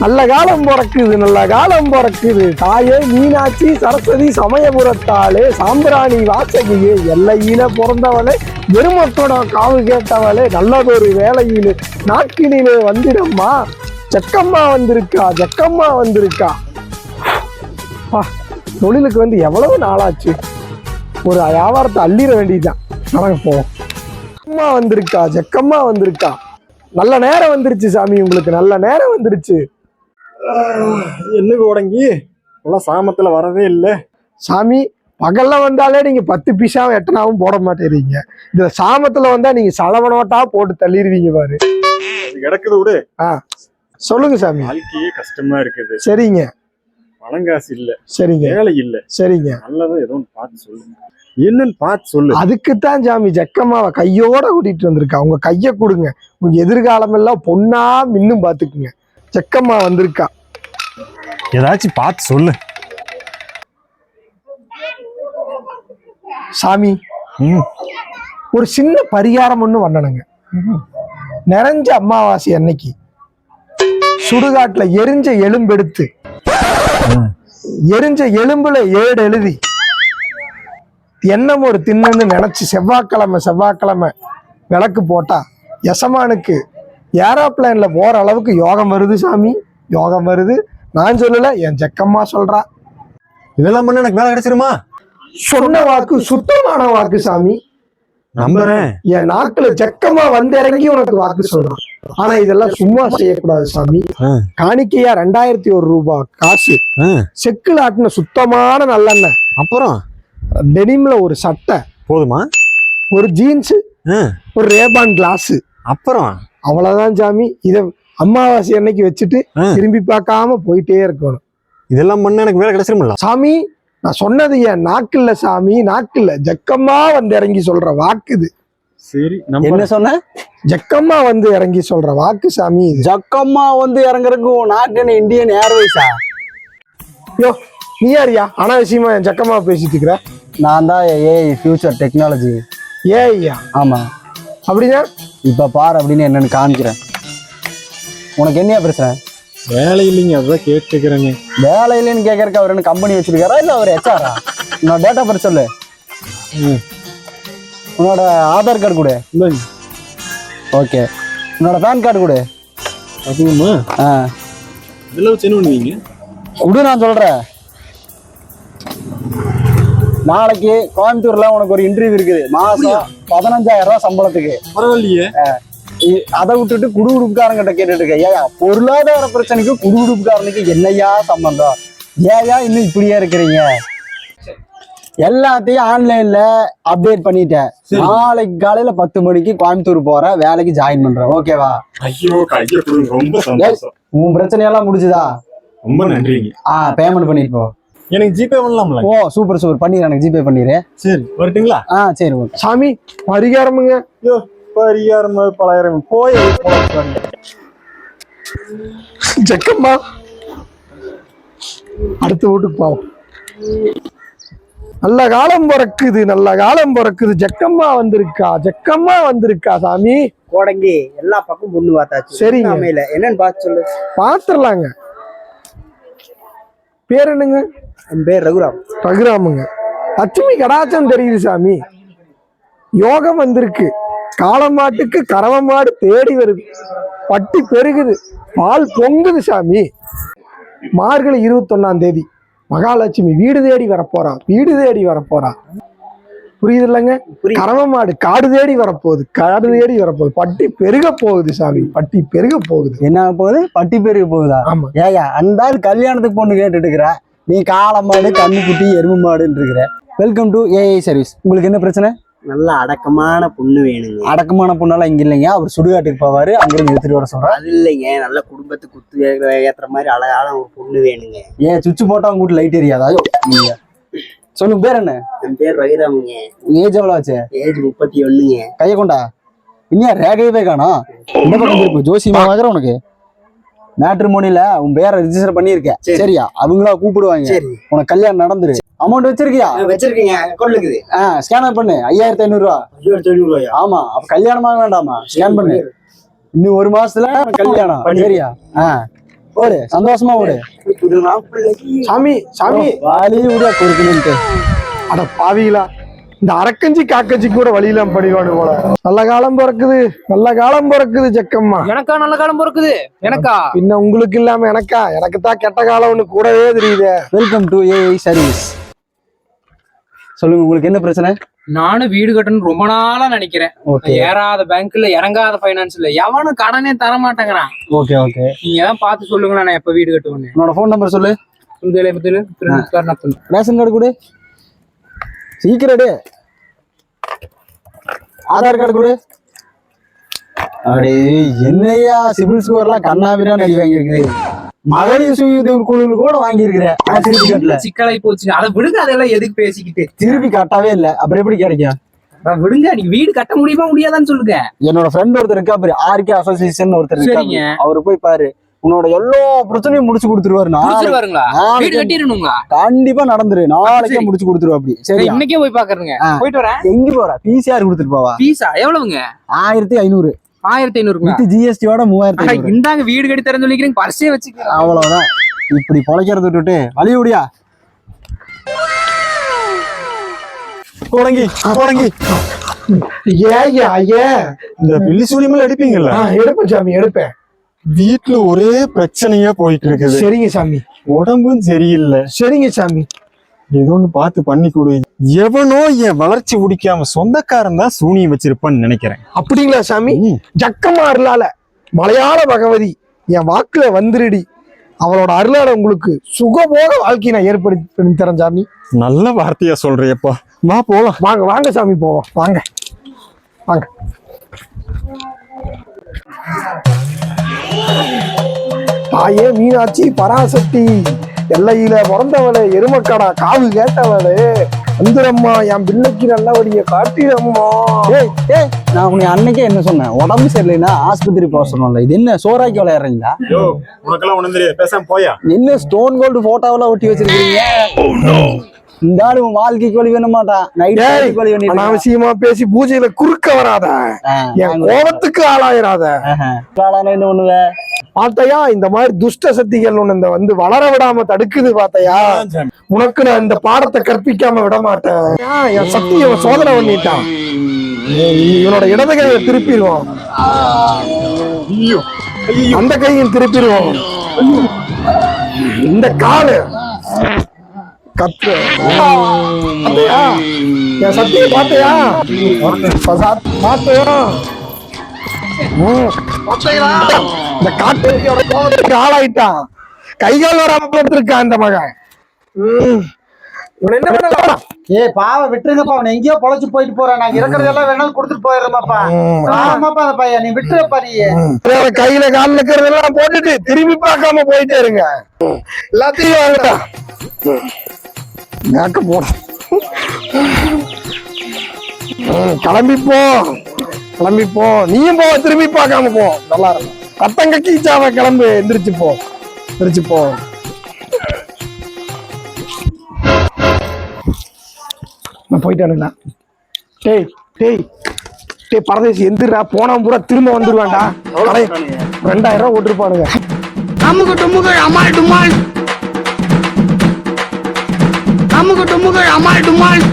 நல்ல காலம் பிறக்குது நல்ல காலம் பிறக்குது. தாயே மீனாட்சி சரஸ்வதி சமயபுரத்தாளே சாம்பிராணி வாசகியே எல்லையில பிறந்தவளே வெறுமத்தோட காவு கேட்டவளே நல்லதொரு வேலையிலே நாட்டினிலே வந்திடம்மா. ஜக்கம்மா வந்திருக்கா ஜக்கம்மா வந்திருக்கா. தொழிலுக்கு வந்து எவ்வளவு நாளாச்சு? ஒரு வியாபாரத்தை அள்ளிட வேண்டியதுதான். நடக்க போவோம். அம்மா வந்திருக்கா ஜக்கம்மா வந்திருக்கா. நல்ல நேரம் வந்துருச்சு சாமி உங்களுக்கு நல்ல நேரம் வந்துருச்சு. என்ன உடங்கி? எல்லாம் சாமத்துல வரவே இல்லை. சாமி பகல்ல வந்தாலே நீங்க பத்து பீஸாவும் எட்டனாவும் போட மாட்டேறீங்க. இந்த சாமத்துல வந்தா நீங்க சலவனோட்டா போட்டு தள்ளிடுவீங்க பாரு. கிடக்குது விடு. சொல்லுங்க சாமி. வாழ்க்கையே கஷ்டமா இருக்குது. சரிங்க. பணங்காசு இல்ல. சரிங்க. வேலை இல்ல. சரிங்க. நல்லதா ஏதோ ஒன்று பார்த்து சொல்லு என்னன்னு பார்த்து சொல்லு. அதுக்குத்தான் சாமி ஜக்கம்மாவை கையோட கூட்டிட்டு வந்திருக்கா. உங்க கைய கொடுங்க. உங்க எதிர்காலம் எல்லாம் பொண்ணா மின்னும் பாத்துக்குங்க ஜக்கம்மா வந்திருக்கா. ஏதாச்சும் பார்த்து சொல்லு. சாமி ஒரு சின்ன பரிகாரம் ஒண்ணு பண்ணணுங்க நிறைஞ்ச அமாவாசை அன்னைக்கு சுடுகாட்டுல எரிஞ்ச எலும்பெடுத்து எரிஞ்ச எலும்புல ஏடு எழுதி எண்ணம் ஒரு தின்னன்னு நினைச்சு செவ்வாய்க்கிழமை செவ்வாய்க்கிழமை விளக்கு போட்டா எசமானுக்கு ஏரோப்ளேன்ல போற அளவுக்கு யோகம் வருது சாமி. யோகம் வருது. நான் சொல்லல என் ஜக்கம்மா சொல்றா. இதெல்லாம் பண்ண எனக்கு வேலை கிடைச்சிருமா? சொன்ன வாக்கு சுத்தமான வாக்கு சாமி. நம்புறேன். என் நாக்குல ஜக்கமா வந்து இறங்கி உனக்கு வாக்கு சொல்றான். ஆனா இதெல்லாம் சும்மா செய்யக்கூடாது சாமி. காணிக்கையா ரெண்டாயிரத்தி ஒரு ரூபாய் காசு. செக்குல ஆட்டின சுத்தமான நல்லெண்ணெய். அப்புறம்? டெனிம்ல ஒரு சட்டை. போதுமா? ஒரு ஜீன்ஸ். ஒரு ரேபான் கிளாஸ். அப்புறம்? அவ்வளவுதான் சாமி. இத அமாவாசை அன்னைக்கு வச்சுட்டு. திரும்பி பார்க்காம போயிட்டே இருக்கணும். இதெல்லாம் பண்ண எனக்கு வேலை கிடைச்சிருமில்ல சாமி நான் சொன்னது என் நாக்குல சாமி நாக்குல. ஜக்கமா வந்து இறங்கி சொல்ற வாக்கு இது. சரி என்ன சொன்ன? ஜக்கமா வந்து இறங்கி சொல்ற வாக்கு சாமி இது. ஜக்கம்மா வந்து இறங்குறதுக்கு உன் நாட்டு இந்தியன் ஏர்வைஸா? யோ நீ யாரியா? அனாவசியமா என் ஜக்கமா பேசிட்டு இருக்கிற? நான் தான் ஏஐ ஃபியூச்சர் டெக்னாலஜி ஏ ஐயா? ஆமா. அப்படின்னா? இப்ப பாரு அப்படின்னு என்னன்னு காமிக்கிறேன். உனக்கு என்னையா பிரச்சனை? வேலை இல்லைங்க அதான் கேட்டுக்கிறேங்க. வேலை இல்லைன்னு கேட்கறக்கு அவர் என்ன கம்பெனி வச்சிருக்காரா? இல்ல அவர் ஹெச்ஆரா உன்னோட டேட்டா பற்றி சொல்லு. உன்னோட ஆதார் கார்டு கொடு. ஓகே உன்னோட பேன் கார்டு கொடு. அதுவுமா ஆ. இதெல்லாம் வச்சு என்ன பண்ணுவீங்க? கொடு நான் சொல்றேன். நாளைக்கு கோயம்புத்தூர்ல உனக்கு ஒரு இன்டர்வியூ இருக்குது. மாசம் பதினஞ்சாயிரம் ரூபாய் சம்பளத்துக்கு. பரவாயில்லையே. இ- அதை விட்டுட்டு குடுகுடுப்புக்காரங்கிட்ட கேட்டுட்டு இருக்க ஏயா பொருளாதார பிரச்சனைக்கு குடுகுடுப்புக்காரனுக்கு என்னையா சம்பந்தம்? ஏயா இன்னும் இப்படியே இருக்கிறீங்க? எல்லாத்தையும் ஆன்லைன்ல அப்டேட் பண்ணிட்டேன். நாளைக்கு காலையில பத்து மணிக்கு கோயம்புத்தூர் போற வேலைக்கு ஜாயின் பண்றேன் ஓகேவா? ஐயோ ரொம்ப சந்தோஷம். உன் பிரச்சனையெல்லாம் முடிஞ்சுதா? ரொம்ப நன்றிங்க. ஆ பேமெண்ட் பண்ணிட்டு போ. எனக்கு ஜிபே பண்ணலாம்ல? ஓ சூப்பர் சூப்பர் பண்ணிடு எனக்கு ஜிபே பண்ணிடு. சரி வரட்டுங்களா? ஆ சரி ஓகே. சாமி பரிகாரமுங்க. ஐயோ பரிகாரம் பலாயிரம். போய் ஜக்கம்மா. அடுத்த வீட்டுக்கு போவோம் நல்ல காலம் பிறக்குது நல்ல காலம் பிறக்குது. ஜக்கம்மா வந்திருக்கா ஜக்கம்மா வந்திருக்கா சாமி? கோடங்கி எல்லா பக்கம் பொண்ணு பார்த்தாச்சு. இன்னும் அமையல என்னன்னு பார்த்து சொல்லு. பாத்துடலாங்க பேர் என்னங்க? என் பேர் ரகுராம். ரகுராமுங்க. லட்சுமி கடாச்சம் தெரியுது சாமி. யோகம் வந்திருக்கு. காளமாட்டுக்கு கறவை மாடு தேடி வருது பட்டி பெருகுது பால் பொங்குது சாமி. மார்கழி இருபத்தொன்னாம் தேதி மகாலட்சுமி வீடு தேடி வரப்போறா வீடு தேடி வரப்போறா. புரியுது. இல்லைங்க. கறவை மாடு காடு தேடி வரப்போகுது காடு தேடி வரப்போகுது. பட்டி பெருக போகுது சாமி பட்டி பெருக போகுது. என்ன போகுது? பட்டி பெருகு போகுதா? ஆமா. ஏயா அந்த கல்யாணத்துக்கு பொண்ணு கேட்டுட்டு இருக்கிற நீ காளை மாடு கண்ணுக்குட்டி எருமை மாடுன்னு இருக்கிற வெல்கம் டு ஏஐ சர்வீஸ் உங்களுக்கு என்ன பிரச்சனை? நல்ல அடக்கமான பொண்ணு வேணுங்க. அடக்கமான பொண்ணெல்லாம் இங்க இல்லைங்க. அவர் சுடுகாட்டுக்கு போவாரு. அங்கிருந்து எடுத்துட்டு வர சொல்றேன் அது இல்லைங்க. நல்ல குடும்பத்துக்கு குத்து ஏத்துற மாதிரி அழகான ஒரு பொண்ணு வேணுங்க. ஏன் சுவிட்ச் போட்டா உங்க வீட்டு லைட் எரியாதா? நீங்க. சொல்லுங்க பேர் என்ன? என் பேர் ரகுராமுங்க ஏஜ் எவ்வளவு ஆச்சு? ஏஜ் முப்பத்தி ஒண்ணுங்க. கைய கொண்டா. இன்னும் ரேகையவே காணோம் இந்த பக்கம் இருக்கு ஜோசியமா வாங்குற உனக்கு. மேட்ரிமோனில உன் பேரை ரிஜிஸ்டர் பண்ணியிருக்கேன். சரி. சரியா? அவங்களா கூப்பிடுவாங்க. சரி. உனக்கு கல்யாணம் நடந்துரு. அமௌண்ட் வச்சிருக்கியா? வச்சிருக்கீங்க. அக்கௌண்ட் இருக்குது. ஆ ஸ்கேனர் பண்ணு. ஐயாயிரத்தி ஐநூறு ரூபா ஐயோ தொண்ணூறுவாயா ஆமா அப்ப கல்யாணமாக வேண்டாமா? ஸ்கேன் பண்ணு. இன்னும் ஒரு மாசத்துல கல்யாணம். பண்ணி. சரியா? ஆ. ஓடு சந்தோஷமா ஓடு. சாமி சாமி. வாலி விட கொடுக்கணும்ட்டு. அட பாவிகளா இந்த அரக்கஞ்சி காக்கஞ்சி கூட வழியெல்லாம் படிவானு போல. நல்ல காலம் பிறக்குது. நல்ல காலம் பிறக்குது ஜக்கம்மா. எனக்கா நல்ல காலம் பிறக்குது? எனக்கா? பின்ன உங்களுக்கு இல்லாம எனக்கா? எனக்கு தான் கெட்ட காலம்னு கூடவே தெரியுது. வெல்கம் டு ஏஐ சர்வீஸ் சொல்லுங்க உங்களுக்கு என்ன பிரச்சனை? நானும் வீடு கட்டணும்னு ரொம்ப நாளா நினைக்கிறேன். ஏறாத பேங்க்ல இறங்காத பைனான்ஸ்ல எவனும் கடனே தர மாட்டேங்கிறான் ஓகே ஓகே. நீங்க தான் பார்த்து சொல்லுங்க நான் எப்ப வீடு கட்டுவேன்னு. உன்னோட ஃபோன் நம்பர் சொல்லு. ரேஷன் கார்டு கொடு. சீக்கிரம் எடு. ஆதார் கார்டு கொடு. அடே என்னையா சிவில் ஸ்கோர்லாம் கண்ணாபிரான் அடி வாங்கியிருக்கு மகளிர் சுய உதவி குழுவில் கூட வாங்கியிருக்கிறேன். திருப்பி கட்டல. சிக்கலாய் போச்சு அதை விடுங்க அதெல்லாம் எதுக்கு பேசிக்கிட்டு? திருப்பி கட்டவே இல்லை. அப்புறம் எப்படி கிடைக்கும்? விடுங்க நீங்க வீடு கட்ட முடியுமா முடியாதான்னு சொல்லுங்க. என்னோட ஃப்ரெண்ட் ஒருத்தர் இருக்கா பாரு ஆர்கே அசோசியேஷன் ஒருத்தர் இருக்கா சரிங்க. பாரு. அவரு போய் பாரு உன்னோட எல்லா பிரச்சனையும் முடிச்சு கொடுத்துருவாரு கண்டிப்பா நடந்துரு. நாளைக்கே. முடிச்சு கொடுத்துருவா அப்படி. சரி இன்னைக்கே போய் பாக்குறேங்க. போயிட்டு வரேன். எங்க போற? பிசிஆர் கொடுத்துட்டு போவா. பீஸா எவ்வளவுங்க? ஆயிரத்தி ஐநூறு. ஆயிரத்தி வித் ஜிஎஸ்டியோட மூவாயிரத்தி ஐநூறு. இந்தாங்க வீடு கட்டி தரேன்னு சொல்லிக்கிறீங்க பர்ஸே வச்சுக்கிறேன் அவ்வளவுதான். இப்படி பொழைக்கிறத விட்டுட்டு வழி விடியா தொடங்கி தொடங்கி. ஏன் ஏன் இந்த பில்லி சூரியமல் அடிப்பீங்கல்ல ஆ, எடுப்பேன் சாமி எடுப்பேன். வீட்டுல ஒரே பிரச்சனையா போயிட்டு இருக்குது. சரிங்க சாமி. உடம்பும் சரியில்லை. சரிங்க சாமி. ஏதோ ஒண்ணு பார்த்து பண்ணி கொடு எவனோ என் வளர்ச்சி முடிக்காம சொந்தக்காரன் தான் சூனியம் வச்சிருப்பான்னு நினைக்கிறேன். அப்படிங்களா சாமி. ஜக்கமா அருளால மலையாள பகவதி என் வாக்குல வந்துருடி. அவளோட அருளால உங்களுக்கு சுகபோக வாழ்க்கையை நான் ஏற்படுத்தி தரேன் சாமி. நல்ல வார்த்தையா சொல்றியப்பா. வா போலாம். வாங்க வாங்க சாமி போவோம். வாங்க. வாங்க. தாயே மீனாட்சி பராசக்தி. எல்லையில பிறந்தவளே எருமக்கடா காவு கேட்டவளே வந்துரம்மா என் பிள்ளைக்கு நல்லபடிய காட்டிடம்மா. ஏய் ஏய் நான் உன்னை அன்னைக்கே என்ன சொன்னேன்? உடம்பு சரியில்லைன்னா ஆஸ்பத்திரி போக சொன்னோம்ல இது என்ன சோறாக்கி விளையாடுறீங்களா? யோ உனக்கெல்லாம் ஒண்ணும் தெரியாது பேசாம போயா? என்ன ஸ்டோன் கோல்டு போட்டோவெல்லாம் ஒட்டி வச்சிருக்கீங்க. இந்த ஆளு உன் வாழ்க்கைக்கு வழி வேணும் மாட்டான் நைட் வழி பண்ணிட்டு அனாவசியமா பேசி பூஜையில குறுக்க வராத. என் கோபத்துக்கு ஆளாயிராத. என்ன பண்ணுவ? பாத்தையா இந்த மாதிரி துஷ்ட சக்திகள் ஒண்ணு இந்த வந்து வளர விடாம தடுக்குது பாத்தையா? உனக்கு நான் இந்த பாடத்தை கற்பிக்காம விட மாட்டேன். என் சக்தி அவன் சோதனை பண்ணிட்டான். இவனோட இடது கையை திருப்பிடுவான். அந்த கையும் திருப்பிடுவான். இந்த காலு. கத்து. என் சக்தியை பாத்தையா? பாத்தையா? இந்த காட்டுக்கு கோபத்துக்கு ஆளாயிட்டான். கைகால் வராம போட்டிருக்கான் இந்த மகன். என்ன பண்ணலாம் ஏ பாவ விட்டுருங்கப்பா. அவன் எங்கேயோ பொழைச்சு போயிட்டு போறான். நாங்க இருக்கிறதெல்லாம் வேணாலும் கொடுத்துட்டு போயிடுறோமாப்பா. ஆமாப்பா அந்த பையன். நீ விட்டுறப்பா நீ கையில கால்ல இருக்கிறதெல்லாம் போட்டுட்டு திரும்பி பார்க்காம போயிட்டே இருங்க. எல்லாத்தையும் வாங்கடா. மேக்க போட. கிளம்பி போ கிளம்பி போ நீயும் போ திரும்பி பார்க்காம போ. நல்லா இருக்கும். ரத்தங்க கீச்சாவ கிளம்பு எந்திரிச்சு போ. எந்திரிச்சு போ. நான் போயிட்டானுங்களா டேய் டேய் டேய் பரதேசி எந்திரா போனா பூரா திரும்ப வந்துருவான்டா. ரெண்டாயிரம் ரூபாய் விட்டுருப்பானுங்க அமுக டுமுகள் அமால் டுமால். அமுக டுமுகள் அமால் டுமால்.